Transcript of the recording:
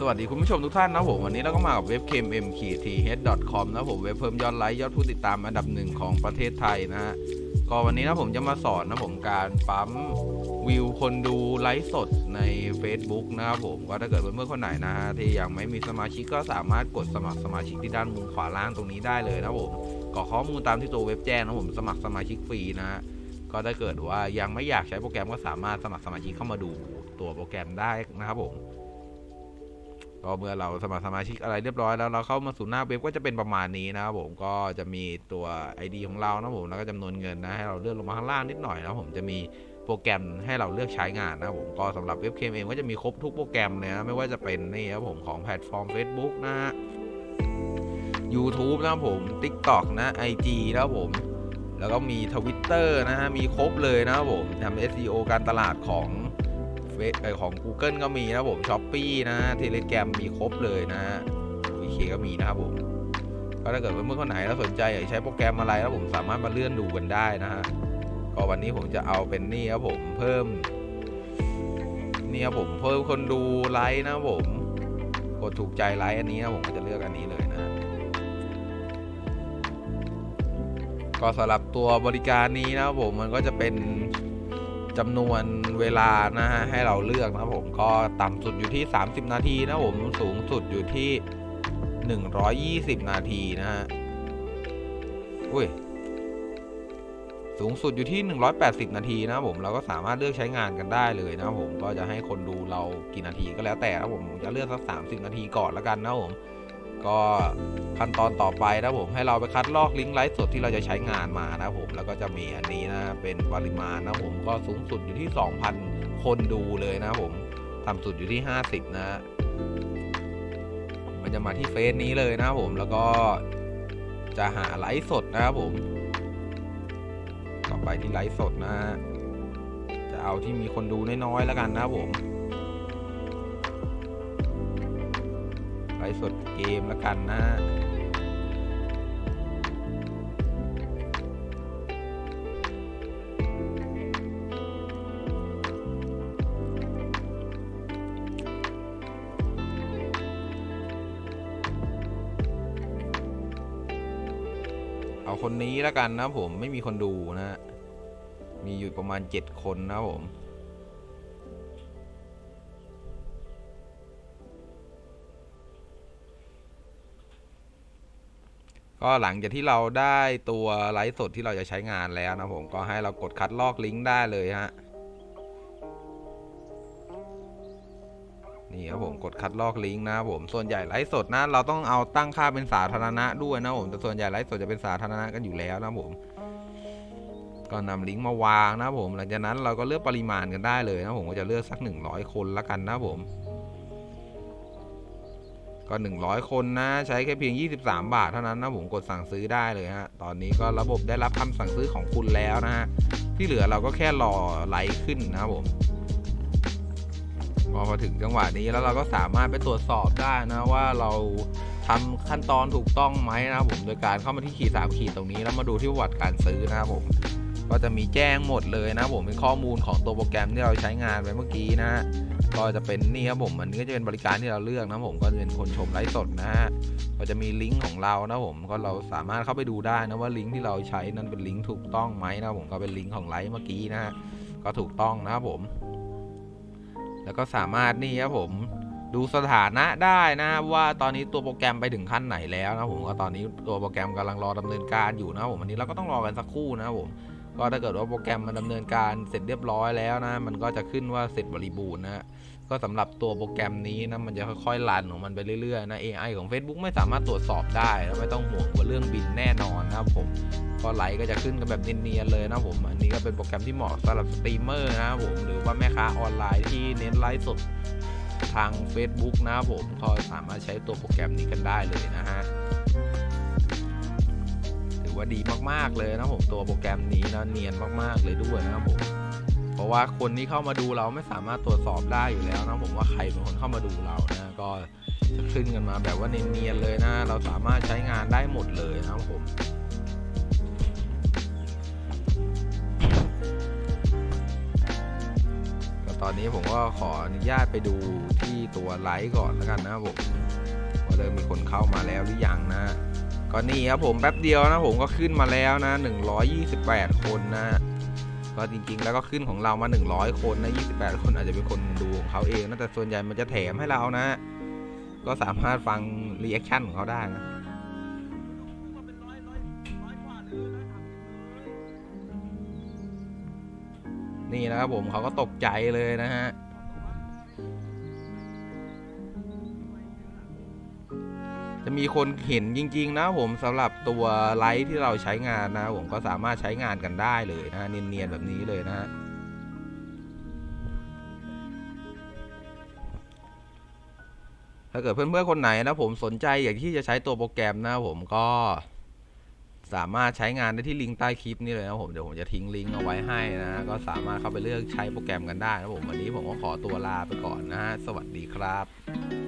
สวัสดีคุณผู้ชมทุกท่านนะผมวันนี้เราก็มากับเว็บ k m m t h com นะผมเว็บเพิ่มยอดไลค์ยอดผู้ติดตามอันดับหนึ่งของประเทศไทยนะฮะก็วันนี้นะผมจะมาสอนนะผมการปั๊มวิวคนดูไลฟ์สดใน Facebook นะครับผมก็ถ้าเกิดเพื่อนๆคนไหนนะฮะที่ยังไม่มีสมาชิกก็สามารถกดสมัครสมาชิกที่ด้านมุมขวาล่างตรงนี้ได้เลยนะผมกรอกข้อมูลตามที่ตัวเว็บแจ้งนะผมสมัครสมาชิกฟรีนะฮะก็ถ้าเกิดว่ายังไม่อยากใช้โปรแกรมก็สามารถสมัครสมาชิกเข้ามาดูตัวโปรแกรมได้นะครับผม ก็เมื่อเราสมัครสมาชิกอะไรเรียบร้อยแล้วเราเข้ามาสู่หน้าเว็บก็จะเป็นประมาณนี้นะครับผมก็จะมีตัว ID ของเรานะผมแล้วก็จำนวนเงินนะให้เราเลื่อนลงมาข้างล่างนิดหน่อยนะผมจะมีโปรแกรมให้เราเลือกใช้งานนะผมก็สำหรับเว็บเคมเองก็จะมีครบทุกโปรแกรมเลยนะไม่ว่าจะเป็นนี่ครับผมของแพลตฟอร์ม Facebook นะฮะ YouTube นะผม TikTok นะ IG นะผมแล้วก็มี Twitter นะฮะมีครบเลยนะครับผมทำ SEO การตลาดของ ของ Google ก็มีนะผม Shopee นะเทเลแกรมมีครบเลยนะวีเคก็มีนะครับผมก็ถ้าเกิดเพื่อนๆคนไหนแล้วสนใจอยากใช้โปรแกรมอะไรแล้วผมสามารถมาเลื่อนดูกันได้นะฮะก็วันนี้ผมจะเอาเป็นนี่ครับผมเพิ่มนี่ครับผมเพิ่มคนดูไลค์นะผมกดถูกใจไลค์อันนี้นะผมก็จะเลือกอันนี้เลยนะก็สำหรับตัวบริการนี้นะผมมันก็จะเป็น จำนวนเวลานะฮะให้เราเลือกนะผมก็ต่ำสุดอยู่ที่ 30 นาทีนะผมสูงสุดอยู่ที่ 120 นาทีนะฮะอุ้ยสูงสุดอยู่ที่ 180 นาทีนะผมเราก็สามารถเลือกใช้งานกันได้เลยนะผมก็จะให้คนดูเรากี่นาทีก็แล้วแต่นะผมจะเลือกสัก 30 นาทีก่อนแล้วกันนะผม ก็ขั้นตอนต่อไปนะผมให้เราไปคัดลอกลิงก์ไลฟ์สดที่เราจะใช้งานมานะผมแล้วก็จะมีอันนี้นะเป็นปริมาณนะผมก็สูงสุดอยู่ที่ 2,000 คนดูเลยนะผมต่ำสุดอยู่ที่ 50 นะ มันจะมาที่เฟซนี้เลยนะผมแล้วก็จะหาไลฟ์สดนะครับผม ต่อไปที่ไลฟ์สดนะฮะจะเอาที่มีคนดูน้อยๆแล้วกันนะผม ลฟ์สดเกมแล้วกันนะเอาคนนี้แล้วกันนะผมไม่มีคนดูนะ มีอยู่ประมาณ 7 คนนะผม ก็หลังจากที่เราได้ตัวไลฟ์สดที่เราจะใช้งานแล้วนะผมก็ให้เรากดคัดลอกลิงก์ได้เลยฮะนี่ครับผมกดคัดลอกลิงก์นะครับผมส่วนใหญ่ไลฟ์สดนะ เราต้องเอาตั้งค่าเป็นสาธารณะด้วยนะผมแต่ส่วนใหญ่ไลฟ์สดจะเป็นสาธารณะกันอยู่แล้วนะผมก็นำลิงก์มาวางนะผม หลังจากนั้นเราก็เลือกปริมาณกันได้เลยนะผมก็จะเลือกสัก 100 คนละกันนะผม ก็ 100 คนนะ ใช้แค่เพียง 23 บาทเท่านั้นนะผมกดสั่งซื้อได้เลยฮะ ตอนนี้ก็ระบบได้รับคำสั่งซื้อของคุณแล้วนะฮะ ที่เหลือเราก็แค่รอไลค์ขึ้นนะครับผมพอมาถึงจังหวะนี้แล้วเราก็สามารถไปตรวจสอบได้นะว่าเราทำขั้นตอนถูกต้องไหมนะครับผมโดยการเข้ามาที่ขีดสามขีดตรงนี้แล้วมาดูที่ประวัติการซื้อนะครับผม ก็จะมีแจ้งหมดเลยนะผมเป็นข้อมูลของตัวโปรแกรมที่เราใช้งานไปเมื่อกี้นะฮะก็จะเป็นนี่ครับผมมันก็จะเป็นบริการที่เราเลือกนะผมก็จะเป็นคนชมไลฟ์สดนะฮะก็จะมีลิงก์ของเรานะผมก็เราสามารถเข้าไปดูได้นะว่าลิงก์ที่เราใช้นั้นเป็นลิงก์ถูกต้องไหมนะผมก็เป็นลิงก์ของไลฟ์เมื่อกี้นะฮะก็ถูกต้องนะครับผม แล้วก็สามารถนี่ครับผมดูสถานะได้นะว่าตอนนี้ตัวโปรแกรมไปถึงขั้นไหนแล้วนะผมก็ตอนนี้ตัวโปรแกรมกำลังรอดำเนินการอยู่นะผมอันนี้เราก็ต้องรอกันสักครู่นะผม ก็ถ้าเกิดว่าโปรแกรมมันดำเนินการเสร็จเรียบร้อยแล้วนะ มันก็จะขึ้นว่าเสร็จบริบูรณ์นะก็สำหรับตัวโปรแกรมนี้นะมันจะค่อยๆรันของมันไปเรื่อยๆนะ AI ของ Facebook ไม่สามารถตรวจสอบได้แล้วไม่ต้องห่วงว่าเรื่องบินแน่นอนนะครับผมก็ไหลก็จะขึ้นกันแบบเนียนๆเลยนะผม อันนี้ก็เป็นโปรแกรมที่เหมาะสำหรับสตรีมเมอร์นะครับผมหรือว่าแม่ค้าออนไลน์ที่เน้นไลฟ์สดทาง Facebook นะครับผมก็สามารถใช้ตัวโปรแกรมนี้กันได้เลยนะฮะ ว่าดีมากๆเลยนะผมตัวโปรแกรมนี้นะเนียนมากๆเลยด้วยนะครับผมเพราะว่าคนที่เข้ามาดูเราไม่สามารถตรวจสอบได้อยู่แล้วนะผมว่าใครเป็นคนเข้ามาดูเรานะก็จะขึ้นกันมาแบบว่าเนียนๆเลยนะ เราสามารถใช้งานได้หมดเลยนะครับผมตอนนี้ผมก็ขออนุญาตไปดูที่ตัวไลค์ก่อนแล้วกันนะครับผมว่าเริ่มมีคนเข้ามาแล้วหรือยังนะ ก็นี่ครับผมแป๊บเดียวนะผมก็ขึ้นมาแล้วนะ 128 คนนะ ก็จริงๆ แล้วก็ขึ้นของเรามา 100 คนนะ 28 คนอาจจะเป็นคนดูของเขาเองนะแต่ส่วนใหญ่มันจะแถมให้เรานะ ก็สามารถฟังรีแอคชั่นของเขาได้นะนี่นะครับผมเขาก็ตกใจเลยนะฮะ จะมีคนเห็นจริง ๆ นะผมสำหรับตัวไลท์ที่เราใช้งานนะผมก็สามารถใช้งานกันได้เลยนะเนียนๆแบบนี้เลยนะฮะถ้าเกิดเพื่อนๆคนไหนนะผมสนใจอยากที่จะใช้ตัวโปรแกรมนะผมก็สามารถใช้งานได้ที่ลิงก์ใต้คลิปนี่เลยนะผมเดี๋ยวผมจะทิ้งลิงก์เอาไว้ให้นะ ก็สามารถเข้าไปเลือกใช้โปรแกรมกันได้นะผมวันนี้ผมก็ขอตัวลาไปก่อนนะฮะสวัสดีครับ